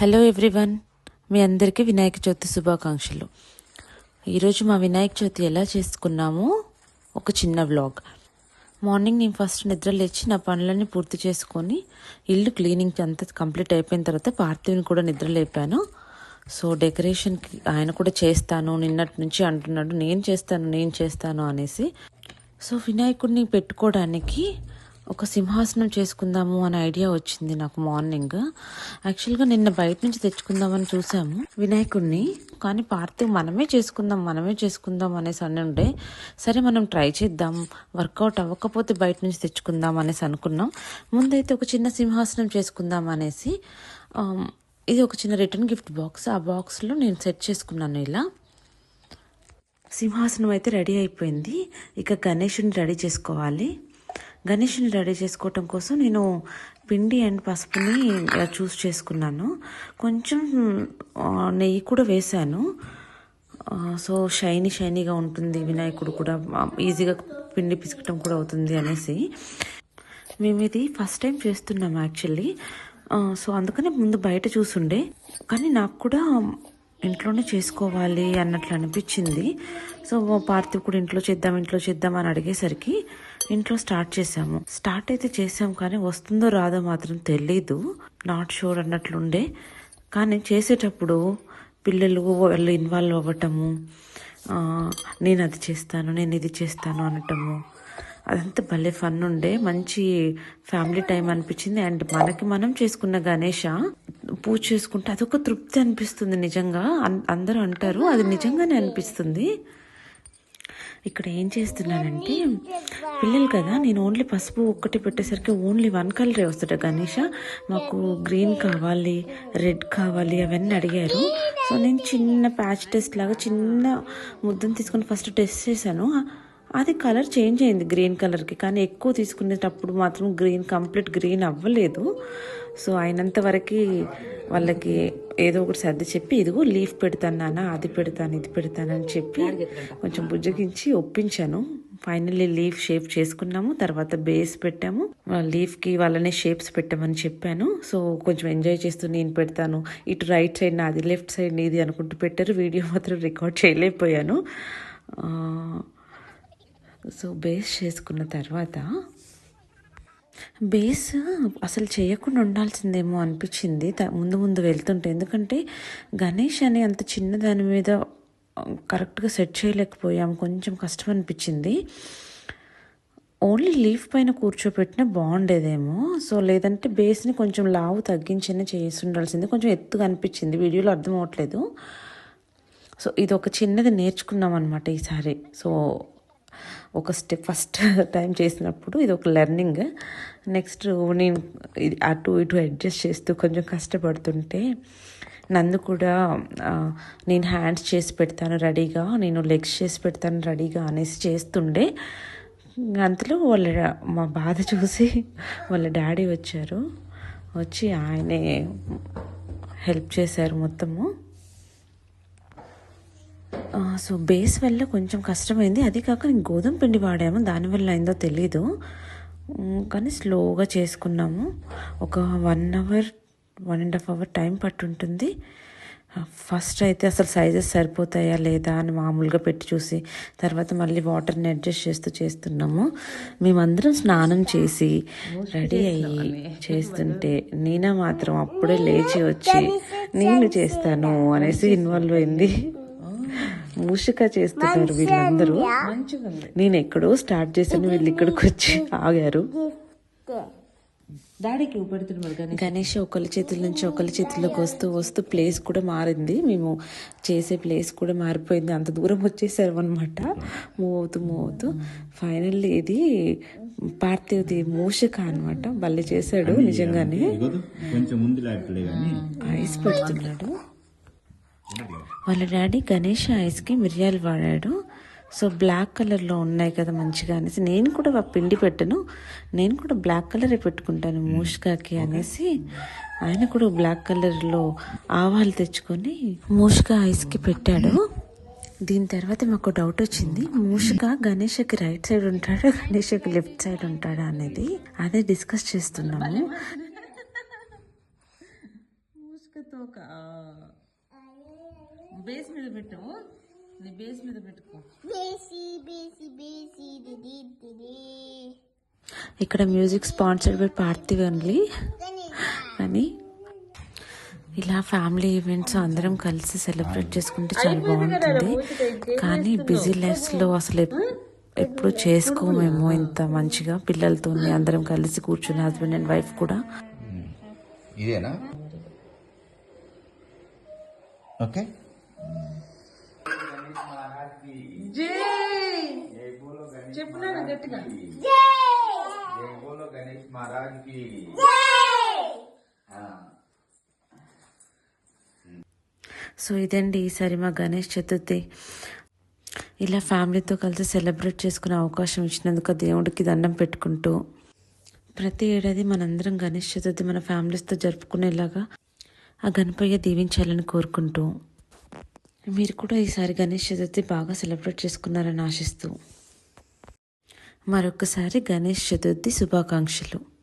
Hello everyone మీ అందరికీ వినాయక చవితి శుభాకాంక్షలు. ఈరోజు మా వినాయక చవితి ఎలా చేసుకున్నామో ఒక చిన్న వ్లాగ్ మార్నింగ్ నేను ఫస్ట్ నిద్ర లేచి నా పనులన్నీ పూర్తి చేసుకొని ఇల్లు క్లీనింగ్ అంతా కంప్లీట్ అయిపోయిన తర్వాత పార్థివిని కూడా నిద్ర లేపాను. సో డెకరేషన్కి ఆయన కూడా చేస్తాను నిన్నటి నుంచి అంటున్నాడు నేను చేస్తాను నేను చేస్తాను అనేసి. సో వినాయకుడిని పెట్టుకోవడానికి ఒక సింహాసనం చేసుకుందాము అనే ఐడియా వచ్చింది నాకు మార్నింగ్. యాక్చువల్గా నిన్న బయట నుంచి తెచ్చుకుందామని చూసాము. వినాయకుడిని కానీ పార్థివ్ మనమే చేసుకుందాం మనమే చేసుకుందాం అనేసి అని ఉండే. సరే మనం ట్రై చేద్దాం. వర్కౌట్ అవ్వకపోతే బయట నుంచి తెచ్చుకుందాం అనేసి అనుకున్నాం. ముందైతే ఒక చిన్న సింహాసనం చేసుకుందాం అనేసి ఇది ఒక చిన్న రిటర్న్ గిఫ్ట్ బాక్స్. ఆ బాక్స్లో నేను సెట్ చేసుకున్నాను ఇలా. సింహాసనం అయితే రెడీ అయిపోయింది. ఇక గణేషుని రెడీ చేసుకోవాలి. గణేషుని రెడీ చేసుకోవటం కోసం నేను పిండి అండ్ పసుపుని ఇలా చూస్ చేసుకున్నాను. కొంచెం నెయ్యి కూడా వేశాను. సో షైనీ షైనీగా ఉంటుంది. వినాయకుడు కూడా ఈజీగా పిండి పిసకటం కూడా అవుతుంది అనేసి. మేము ఇది ఫస్ట్ టైం చేస్తున్నాం యాక్చువల్లీ. సో అందుకనే ముందు బయట చూసుండే. కానీ నాకు కూడా ఇంట్లోనే చేసుకోవాలి అన్నట్లు అనిపించింది. సో పార్థివ్ కూడా ఇంట్లో చేద్దాం ఇంట్లో చేద్దాం అని అడిగేసరికి ఇంట్లో స్టార్ట్ చేసాము స్టార్ట్ అయితే చేసాం కానీ వస్తుందో రాదో మాత్రం తెలీదు. నాట్ షూర్ అన్నట్లుండే. కానీ చేసేటప్పుడు పిల్లలు వాళ్ళు ఇన్వాల్వ్ అవ్వటము నేను అది చేస్తాను నేను ఇది చేస్తాను అనటము అదంతా భలే ఫన్ ఉండే. మంచి ఫ్యామిలీ టైం అనిపించింది. అండ్ మనకి మనం చేసుకున్న గణేష పూజ చేసుకుంటే అదొక తృప్తి అనిపిస్తుంది నిజంగా. అన్- అందరూ అంటారు అది నిజంగానే అనిపిస్తుంది. ఇక్కడ ఏం చేస్తున్నానంటే పిల్లలు కదా నేను ఓన్లీ పసుపు ఒక్కటి పెట్టేసరికి ఓన్లీ వన్ కలరే వస్తుంట గణేష. మాకు గ్రీన్ కావాలి రెడ్ కావాలి అవన్నీ అడిగారు. సో నేను చిన్న ప్యాచ్ టెస్ట్ లాగా చిన్న ముద్దను తీసుకొని ఫస్ట్ టెస్ట్ చేశాను. అది కలర్ చేంజ్ అయింది గ్రీన్ కలర్కి కానీ ఎక్కువ తీసుకునేటప్పుడు మాత్రం గ్రీన్ కంప్లీట్ గ్రీన్ అవ్వలేదు. సో అయినంత వరకు వాళ్ళకి ఏదో ఒకటి సర్ది చెప్పి ఇదిగో లీఫ్ పెడతాను నాన్న అది పెడతాను ఇది పెడతాను అని చెప్పి కొంచెం బుజ్జగించి ఒప్పించాను. ఫైనల్లీ లీఫ్ షేప్ చేసుకున్నాము తర్వాత బేస్ పెట్టాము. లీఫ్కి వాళ్ళనే షేప్స్ పెట్టామని చెప్పాను. సో కొంచెం ఎంజాయ్ చేస్తూ నేను పెడతాను. ఇటు రైట్ సైడ్ నాది లెఫ్ట్ సైడ్ నీది అనుకుంటూ పెట్టారు. వీడియో మాత్రం రికార్డ్ చేయలేకపోయాను. సో బేస్ చేసుకున్న తర్వాత బేస్ అసలు చేయకుండా ఉండాల్సిందేమో అనిపించింది. ముందు ముందు వెళ్తుంటే. ఎందుకంటే గణేష్ అనే అంత చిన్న దాని మీద కరెక్ట్గా సెట్ చేయలేకపోయాం. కొంచెం కష్టం అనిపించింది. ఓన్లీ లీఫ్ పైన కూర్చోపెట్టిన బాగుండేదేమో. సో లేదంటే బేస్ని కొంచెం లావు తగ్గించిన చేసి ఉండాల్సింది కొంచెం ఎత్తుగా అనిపించింది. వీడియోలో అర్థం అవ్వట్లేదు. సో ఇది ఒక చిన్నది నేర్చుకున్నాం అనమాట ఈసారి. సో ఒక స్టెప్ ఫస్ట్ టైం చేసినప్పుడు ఇది ఒక లెర్నింగ్ నెక్స్ట్ నేను అటు ఇటు అడ్జస్ట్ చేస్తూ కొంచెం కష్టపడుతుంటే నందు కూడా నేను హ్యాండ్స్ చేసి పెడతాను రెడీగా నేను లెగ్స్ చేసి పెడతాను రెడీగా అనేసి చేస్తుండే. అంతలో వాళ్ళ మా బాధ చూసి వాళ్ళ డాడీ వచ్చారు. వచ్చి ఆయనే హెల్ప్ చేశారు మొత్తము. సో బేస్ వల్ల కొంచెం కష్టమైంది. అది కాక నేను గోధుమ పిండి వాడాము. దానివల్ల అయిందో తెలీదు. కానీ స్లోగా చేసుకున్నాము. ఒక one hour one and half hour time పట్టుంటుంది. First అయితే అసలు సైజెస్ సరిపోతాయా లేదా అని మామూలుగా పెట్టి చూసి తర్వాత మళ్ళీ వాటర్ని అడ్జస్ట్ చేస్తూ చేస్తున్నాము. మేమందరం స్నానం చేసి రెడీ అయ్యి చేస్తుంటే నీనా మాత్రం అప్పుడే లేచి వచ్చి నేను చేస్తాను అనేసి ఇన్వాల్వ్ అయింది. మూషిక చేస్తున్నారు వీళ్ళందరూ. నేను ఎక్కడో స్టార్ట్ చేశాను వీళ్ళు ఇక్కడికి వచ్చి ఆగారు. కానీ గణేష్? ఒకళ్ళ చేతుల నుంచి ఒకళ్ళ చేతుల్లోకి వస్తూ వస్తూ ప్లేస్ కూడా మారింది. మేము చేసే ప్లేస్ కూడా మారిపోయింది. అంత దూరం వచ్చేసారు అనమాట మూవ్ అవుతూ మూవ్ అవుతూ. ఫైనల్లీ ఇది పార్థివది మూషిక అనమాట భలే చేశాడు నిజంగానే. ఐస్ పెడుతున్నాడు వాళ్ళ డాడీ గణేష్ ఐస్కి మిరియాలు వాడాడు. సో బ్లాక్ కలర్లో ఉన్నాయి కదా మంచిగా అనేసి. నేను కూడా ఆ పిండి పెట్టను. నేను కూడా బ్లాక్ కలరే పెట్టుకుంటాను మూషికాకి అనేసి. ఆయన కూడా బ్లాక్ కలర్లో ఆవాలు తెచ్చుకొని మూషిక ఐస్కి పెట్టాడు. దీని తర్వాత మాకు డౌట్ వచ్చింది. మూషిక గణేషకి రైట్ సైడ్ ఉంటాడా గణేషకి లెఫ్ట్ సైడ్ ఉంటాడా అనేది అదే డిస్కస్ చేస్తున్నాము. తోక బేస్ మీద పెట్టాము నీ బేస్ మీద పెట్టుకో. బేసి బేసి బేసి దిది దిది ఇక్కడ music sponsored by Parthiv only అని. ఇలా ఫ్యామిలీ ఈవెంట్స్ అందరం కలిసి సెలబ్రేట్ చేసుకుంటే చాలా బాగుంటుంది. కానీ బిజీ లైఫ్స్లో అసలు ఎప్- ఎప్పుడు చేసుకోమేమో ఇంత మంచిగా పిల్లలతో అందరం కలిసి కూర్చుని హస్బెండ్ అండ్ వైఫ్ కూడా. ఇదేనా? ఓకే. చెప్పున్నాను గట్టిగా. గణేష్ మహారాజ్కి సో ఇదండి ఈసారి మా గణేష్ చతుర్థి. ఇలా ఫ్యామిలీతో కలిసి సెలబ్రేట్ చేసుకునే అవకాశం ఇచ్చినందుకు దేవుడికి దండం పెట్టుకుంటూ ప్రతి ఏడాది మనందరం గణేష్ చతుర్థి మన ఫ్యామిలీస్తో జరుపుకునేలాగా ఆ గణపయ్య దీవించాలని కోరుకుంటూ మీరు కూడా ఈసారి గణేష్ చతుర్థి బాగా సెలబ్రేట్ చేసుకున్నారని ఆశిస్తూ. మరొకసారి గణేష్ చతుర్థి శుభాకాంక్షలు.